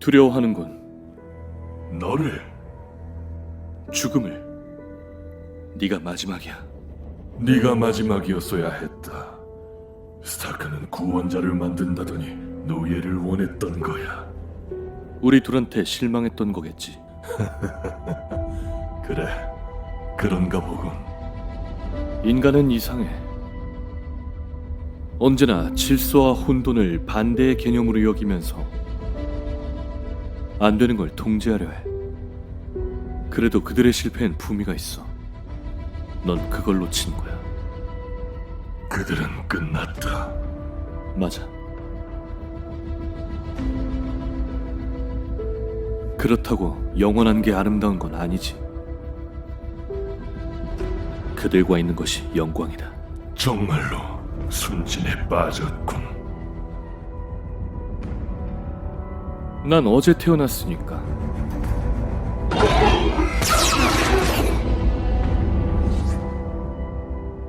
두려워하는군. 너를 죽음을. 네가 마지막이야. 네가 마지막이었어야 했다. 스타크는 구원자를 만든다더니 노예를 원했던 거야. 우리 둘한테 실망했던 거겠지. 그래, 그런가 보군. 인간은 이상해. 언제나 질서와 혼돈을 반대의 개념으로 여기면서 안 되는 걸 통제하려 해. 그래도 그들의 실패엔 품위가 있어. 넌 그걸 놓친 거야. 그들은 끝났다. 맞아. 그렇다고 영원한 게 아름다운 건 아니지. 그들과 있는 것이 영광이다. 정말로 순진에 빠졌군. 난 어제 태어났으니까